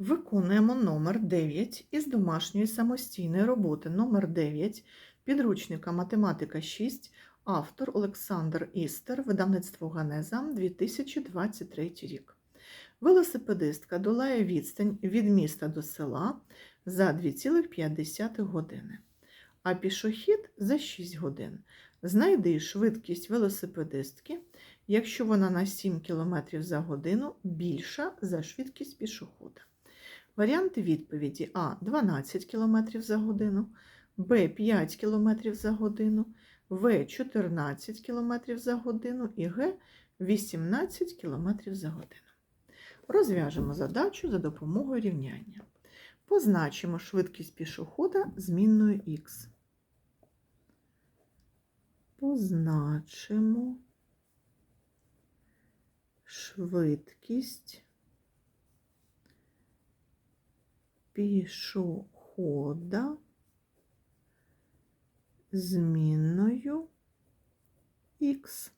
Виконуємо номер 9 із домашньої самостійної роботи номер 9 підручника Математика 6, автор Олександр Істер, видавництво Ганеза, 2023 рік. Велосипедистка долає відстань від міста до села за 2,5 години, а пішохід за 6 годин. Знайди швидкість велосипедистки, якщо вона на 7 км за годину більша за швидкість пішохода. Варіанти відповіді А 12 км за годину, Б 5 км за годину, В 14 км за годину і Г 18 км за годину. Розв'яжемо задачу за допомогою рівняння. Позначимо швидкість пішохода змінною х. Позначимо швидкість пішохода змінною х.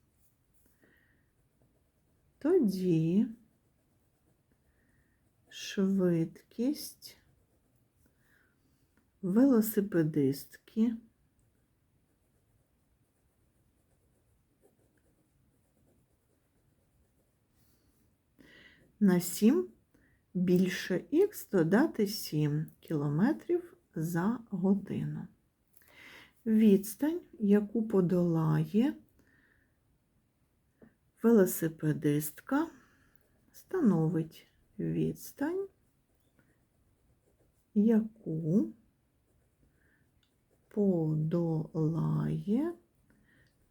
Тоді швидкість велосипедистки на 7 більше х додати 7 км за годину. Відстань, яку подолає велосипедистка, становить відстань, яку подолає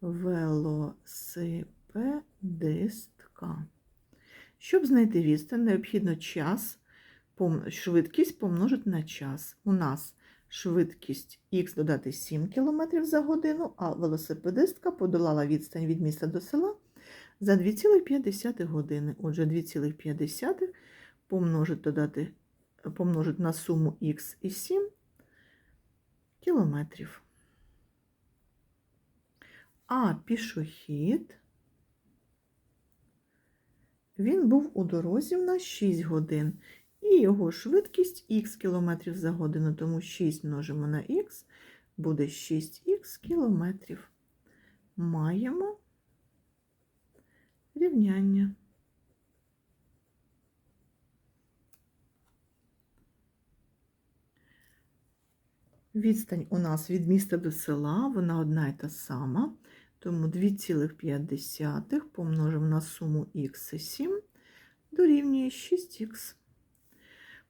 велосипедистка. Щоб знайти відстань, необхідно час, швидкість помножити на час. У нас швидкість х додати 7 км за годину, а велосипедистка подолала відстань від міста до села за 2,5 години. Отже, 2,5 помножити, додати, помножити на суму х і 7 кілометрів. А пішохід він був у дорозі в нас 6 годин. І його швидкість х км за годину, тому 6 множимо на х, буде 6х кілометрів. Маємо рівняння. Відстань у нас від міста до села, вона одна і та сама. Тому 2,5 помножимо на суму х і 7 дорівнює 6х.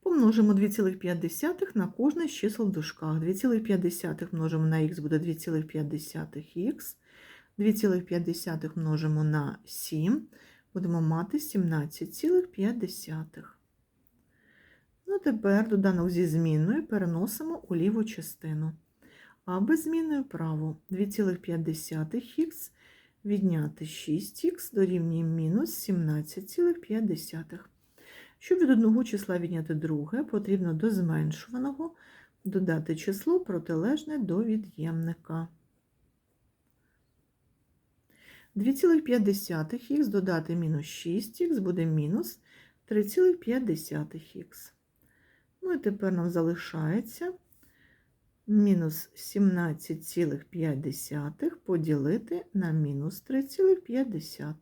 Помножимо 2,5 на кожне з чисел в дужках. 2,5 множимо на х буде 2,5х. 2,5 множимо на 7, будемо мати 17,5. Ну, тепер доданок зі зміною переносимо у ліву частину. А без зміною право 2,5х відняти 6х дорівнює мінус 17,5. Щоб від одного числа відняти друге, потрібно до зменшуваного додати число протилежне до від'ємника. 2,5х додати мінус 6х буде мінус 3,5х. Ну і тепер нам залишається мінус 17,5 поділити на мінус 3,5.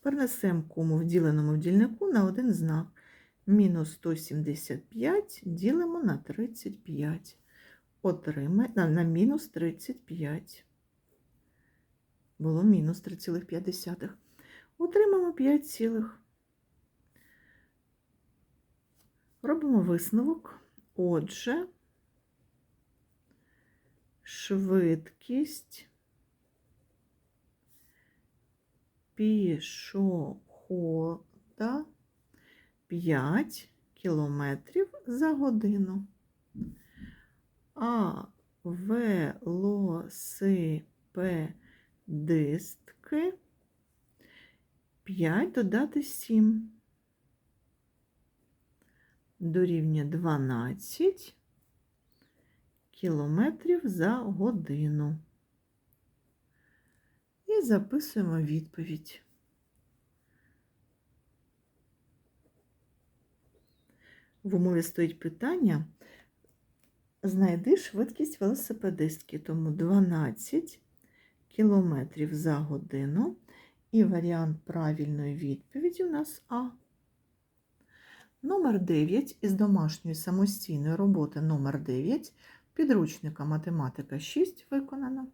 Перенесемо кому в діленому дільнику на один знак. Мінус 175 ділимо на 35. Отримаємо на, на мінус 35. Було мінус 3,5. Отримаємо 5 цілих. Робимо висновок. Отже, швидкість пішохода 5 кілометрів за годину. А велосипедистки 5 додати 7 дорівнює 12 кілометрів за годину. І записуємо відповідь. В умові стоїть питання. Знайди швидкість велосипедистки, тому 12 кілометрів за годину. І варіант правильної відповіді у нас А. Номер 9 із домашньої самостійної роботи номер 9 підручника математика 6 виконано.